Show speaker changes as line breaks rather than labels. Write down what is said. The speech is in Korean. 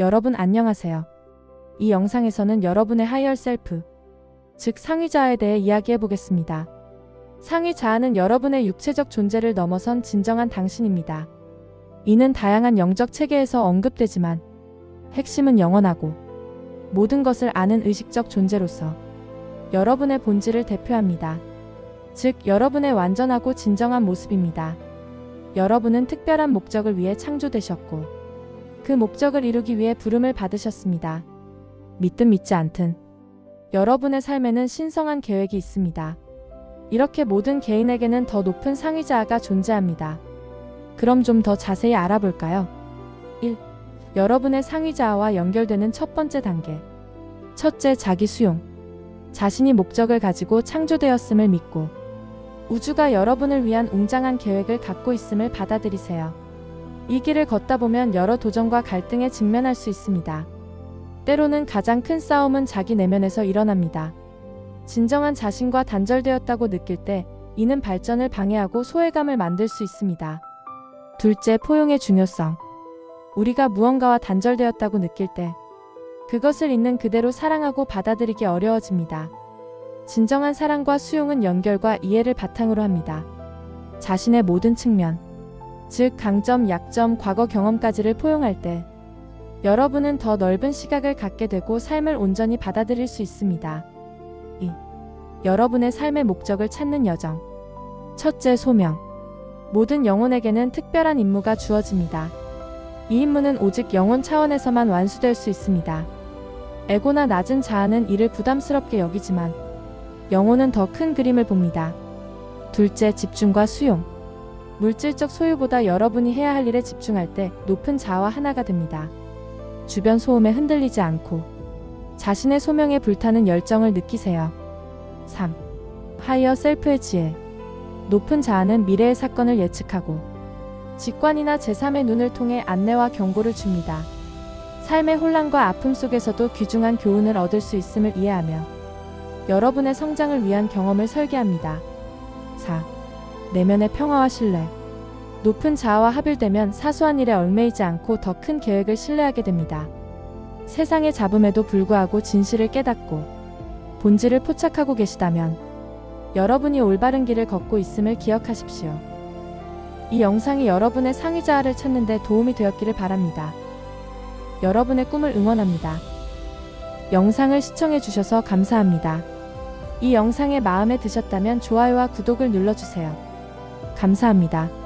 여러분 안녕하세요. 이 영상에서는 여러분의 하이얼 셀프, 즉 상위자에 대해 이야기해 보겠습니다. 상위자아는 여러분의 육체적 존재를 넘어선 진정한 당신입니다. 이는 다양한 영적 체계에서 언급되지만 핵심은 영원하고 모든 것을 아는 의식적 존재로서 여러분의 본질을 대표합니다. 즉, 여러분의 완전하고 진정한 모습입니다. 여러분은 특별한 목적을 위해 창조되셨고, 그 목적을 이루기 위해 부름을 받으셨습니다. 믿든 믿지 않든, 여러분의 삶에는 신성한 계획이 있습니다. 이렇게 모든 개인에게는 더 높은 상위자아가 존재합니다. 그럼 좀 더 자세히 알아볼까요? 1. 여러분의 상위자아와 연결되는 첫 번째 단계. 첫째, 자기 수용. 자신이 목적을 가지고 창조되었음을 믿고 우주가 여러분을 위한 웅장한 계획을 갖고 있음을 받아들이세요. 이 길을 걷다 보면 여러 도전과 갈등에 직면할 수 있습니다. 때로는 가장 큰 싸움은 자기 내면에서 일어납니다. 진정한 자신과 단절되었다고 느낄 때 이는 발전을 방해하고 소외감을 만들 수 있습니다. 둘째, 포용의 중요성. 우리가 무언가와 단절되었다고 느낄 때 그것을 있는 그대로 사랑하고 받아들이기 어려워집니다. 진정한 사랑과 수용은 연결과 이해를 바탕으로 합니다. 자신의 모든 측면, 즉 강점, 약점, 과거 경험까지를 포용할 때 여러분은 더 넓은 시각을 갖게 되고 삶을 온전히 받아들일 수 있습니다. 2. 여러분의 삶의 목적을 찾는 여정. 첫째, 소명. 모든 영혼에게는 특별한 임무가 주어집니다. 이 임무는 오직 영혼 차원에서만 완수될 수 있습니다. 에고나 낮은 자아는 이를 부담스럽게 여기지만 영혼은 더 큰 그림을 봅니다. 둘째, 집중과 수용. 물질적 소유보다 여러분이 해야 할 일에 집중할 때 높은 자아와 하나가 됩니다. 주변 소음에 흔들리지 않고 자신의 소명에 불타는 열정을 느끼세요. 3. 하이어 셀프의 지혜. 높은 자아는 미래의 사건을 예측하고 직관이나 제3의 눈을 통해 안내와 경고를 줍니다. 삶의 혼란과 아픔 속에서도 귀중한 교훈을 얻을 수 있음을 이해하며 여러분의 성장을 위한 경험을 설계합니다. 4. 내면의 평화와 신뢰. 높은 자아와 합일되면 사소한 일에 얽매이지 않고 더 큰 계획을 신뢰하게 됩니다. 세상의 잡음에도 불구하고 진실을 깨닫고 본질을 포착하고 계시다면 여러분이 올바른 길을 걷고 있음을 기억하십시오. 이 영상이 여러분의 상위 자아를 찾는 데 도움이 되었기를 바랍니다. 여러분의 꿈을 응원합니다. 영상을 시청해 주셔서 감사합니다. 이 영상이 마음에 드셨다면 좋아요와 구독을 눌러주세요. 감사합니다.